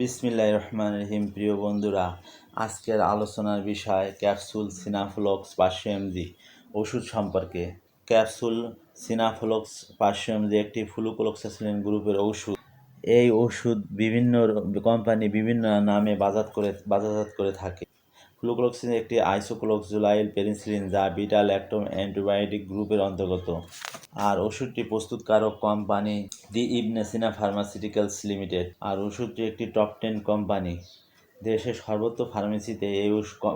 বিসমিল্লাহ রহমান রহিম। প্রিয় বন্ধুরা, আজকের আলোচনার বিষয় ক্যাপসুল সিনাফ্লক্স পাঁচশো এমজি ওষুধ সম্পর্কে। ক্যাপসুল সিনাফ্লক্স পাঁচশো এমজি একটি ফ্লুকোলক্সাসিলিন গ্রুপের ওষুধ। এই ওষুধ বিভিন্ন কোম্পানি বিভিন্ন নামে বাজার করে বাজারজাত করে থাকে। ফ্লুক্লোক্সিন একটি আইসোক্লোক্সুলাইল পেনিসিলিন যা বিটা ল্যাকটোম অ্যান্টিবায়োটিক গ্রুপের অন্তর্গত। আর ওষুধটি প্রস্তুতকারক company the Ibn Sina pharmaceuticals limited. আর ওষুধটি একটি টপ টেন কোম্পানি। দেশের সর্বত্র ফার্মেসিতে এই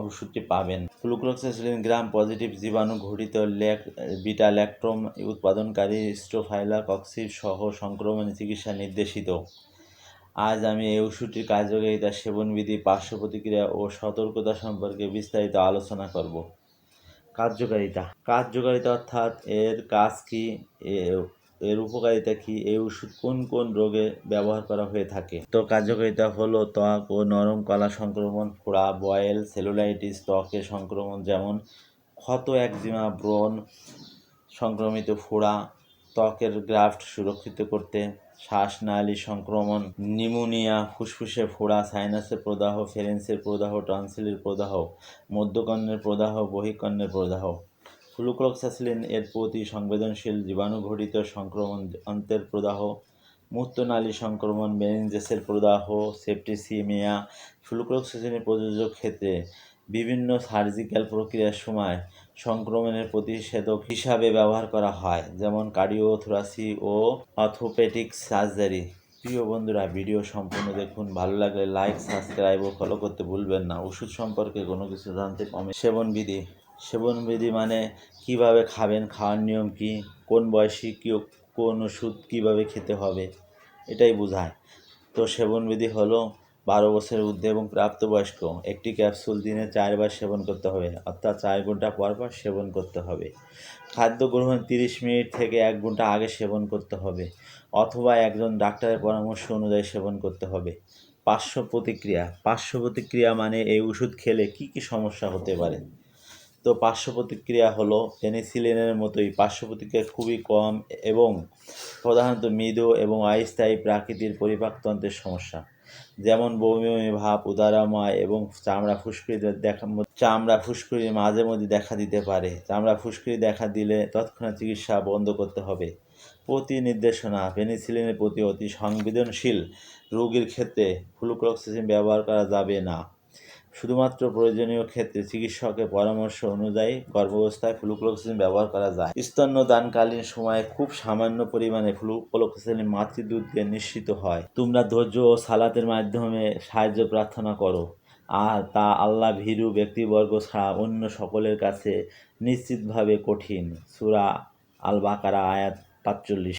ওষুধটি পাবেন। ফ্লুক্লোক্সাসিলিন গ্রাম পজিটিভ জীবাণু ঘটিত ল্যাক, বিটা ল্যাকটোম উৎপাদনকারী স্ট্রোফাইলা কক্সিস সহ সংক্রমণের চিকিৎসা নির্দেশিত। আজ আমি এই ওষুধটির কার্যকারিতা, সেবনবিধি পার্শ্ব প্রতিক্রিয়া ও সতর্কতা সম্পর্কে বিস্তারিত আলোচনা করব। কার্যকারিতা। কার্যকারিতা অর্থাৎ এর কাজ কি? এর উপকারিতা কি? এই ওষুধ কোন কোন রোগে ব্যবহার করা হয়ে থাকে? তো কার্যকারিতা হলো ত্বক ও নরম কলা সংক্রমণ, ফোড়া, বয়েল, সেলুলাইটিস ত্বকের সংক্রমণ যেমন ক্ষত, একজিমা, ব্রণ, সংক্রমিত ফোড়া ত্বকের গ্রাফট সুরক্ষিত করতে, শ্বাসনালী সংক্রমণ নিউমোনিয়া ফুসফুসে ফোড়া, সাইনাসের প্রদাহ ফেরেন্সের প্রদাহ, টনসিলের প্রদাহ, মধ্যকর্ণের প্রদাহ, বহিকর্ণের প্রদাহ। ফ্লুক্লোক্সাসিলিন এর প্রতি সংবেদনশীল জীবাণুঘটিত সংক্রমণ, অন্তের প্রদাহ, মূত্রনালী সংক্রমণ, মেনিনজেসের প্রদাহ, সেপ্টিসিমিয়া। ফ্লুক্লোক্সাসিলিনের প্রযোজক ক্ষেত্রে বিভিন্ন সার্জিক্যাল প্রক্রিয়ার সময় সংক্রমণের প্রতিষেধক হিসাবে ব্যবহার করা হয়, যেমন কার্ডিওথোরাসি ও অর্থোপেডিক সার্জারি। প্রিয় বন্ধুরা, ভিডিও সম্পূর্ণ দেখুন। ভালো লাগলে লাইক, সাবস্ক্রাইব ও ফলো করতে ভুলবেন না। ওষুধ সম্পর্কে কোনো কিছু জানতে কমে সেবনবিধি। সেবনবিধি মানে কীভাবে খাবেন, খাওয়ার নিয়ম কি, কোন বয়সী কি কোন ওষুধ কীভাবে খেতে হবে, এটাই বোঝায়। তো সেবনবিধি হলো বারো বছরের ঊর্ধ্বে এবং প্রাপ্তবয়স্ক। একটি ক্যাপসুল দিনে চারবার সেবন করতে হবে, অর্থাৎ চার ঘণ্টা পর পর সেবন করতে হবে। খাদ্য গ্রহণ তিরিশ মিনিট থেকে এক ঘণ্টা আগে সেবন করতে হবে, অথবা একজন ডাক্তারের পরামর্শ অনুযায়ী সেবন করতে হবে। পার্শ্ব প্রতিক্রিয়া। পার্শ্ব প্রতিক্রিয়া মানে এই ওষুধ খেলে কি কি সমস্যা হতে পারে? তো পার্শ্ব প্রতিক্রিয়া হলো পেনিসিলিনের মতোই। পার্শ্ব প্রতিক্রিয়া খুবই কম এবং প্রধানত মৃদু এবং অস্থায়ী প্রাকৃতিক পরিপাকতন্ত্রের সমস্যা। যেমন বমি ভাব, উদারাময় এবং চামড়া ফুসকুড়ি দেখা চামড়া ফুসকুড়ি মাঝে মধ্যে দেখা দিতে পারে। চামড়া ফুসকুড়ি দেখা দিলে তৎক্ষণাৎ চিকিৎসা বন্ধ করতে হবে। প্রতি নির্দেশনা পেনিসিলিনের প্রতি অতি সংবেদনশীল রোগীর ক্ষেত্রে ফ্লুক্লোক্সিসিন ব্যবহার করা যাবে না। শুধুমাত্র প্রয়োজনীয় ক্ষেত্রে চিকিৎসকের পরামর্শ অনুযায়ী গর্ভাবস্থায় ফ্লুক্লোক্সিন ব্যবহার করা যায়। স্তন্যদানকালীন সময়ে খুব সামান্য পরিমাণে ফ্লুক্লোক্সিন মাতৃদুধ দিয়ে নিশ্চিত হয়। তোমরা ধৈর্য ও সালাতের মাধ্যমে সাহায্য প্রার্থনা করো। আর তা আল্লাহ ভীরু ব্যক্তিবর্গ ছাড়া অন্য সকলের কাছে নিশ্চিতভাবে কঠিন। সুরা আল বাকারা আয়াত পাঁচচল্লিশ।